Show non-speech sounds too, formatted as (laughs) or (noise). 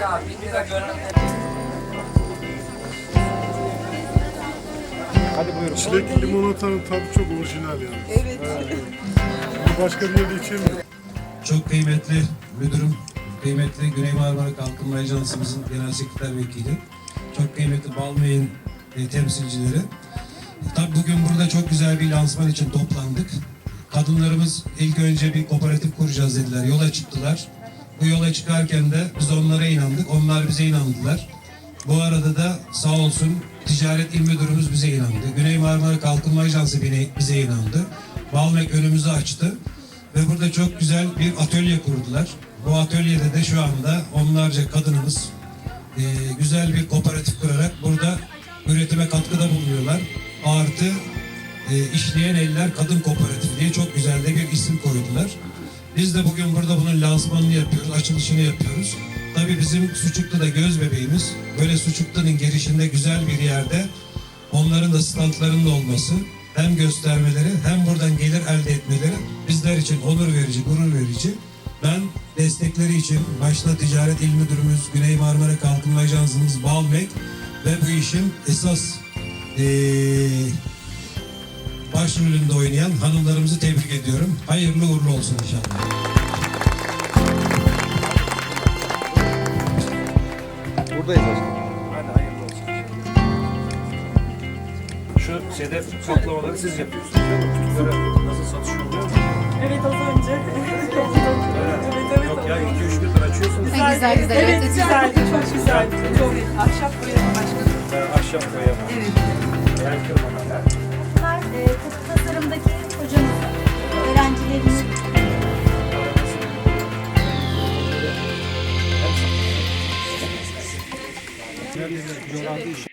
Ya bir de gören Çilek limonatanın tadı çok orijinal yani. Evet. Bunu başka bir yerde içemiyorum. Çok kıymetli müdürüm, kıymetli Güney Marmara Kalkınma Ajansımızın genel sekreter vekili, çok kıymetli Balmay'ın e, temsilcileri. Tabii bugün burada çok güzel bir lansman için toplandık. Kadınlarımız ilk önce bir kooperatif kuracağız dediler, yola çıktılar. Bu yola çıkarken de biz onlara inandık, onlar bize inandılar. Bu arada da sağ olsun Ticaret İl Müdürümüz bize inandı. Güney Marmara Kalkınma Ajansı bize inandı. Balmek önümüzü açtı. Ve burada çok güzel bir atölye kurdular. Bu atölyede de şu anda onlarca kadınımız e, güzel bir kooperatif kurarak burada üretime katkıda bulunuyorlar. Artı e, işleyen eller kadın kooperatif diye çok güzel de bir isim koydular. Biz de bugün burada bunun lansmanını yapıyoruz, açılışını yapıyoruz. Tabii bizim Suçuklu'da göz bebeğimiz. Böyle Suçuklu'nun girişinde güzel bir yerde onların da standlarının olması hem göstermeleri hem buradan gelir elde etmeleri bizler için onur verici, gurur verici. Ben destekleri için başta Ticaret İl Müdürümüz, Güney Marmara Kalkınma Ajansımız Balmek ve bu işin esas eee başrolünde oynayan hanımlarımızı tebrik ediyorum. Hayırlı uğurlu olsun inşallah. Buradayız başkanım. Hadi hayırlı olsun. Şu sedef kaplamaları siz yapıyorsunuz değil mi? Nasıl satış oluyor mu? Evet az önce. (laughs) evet evet. Yok ya 2-3 gündür açıyorsunuz. Ne güzel güzel. Evet Evet, güzeldi çok güzeldi. Çok ahşap boyama başladım. Ben ahşap boyama. Evet. El kırmalar. Nerede? Coğrafi işaret.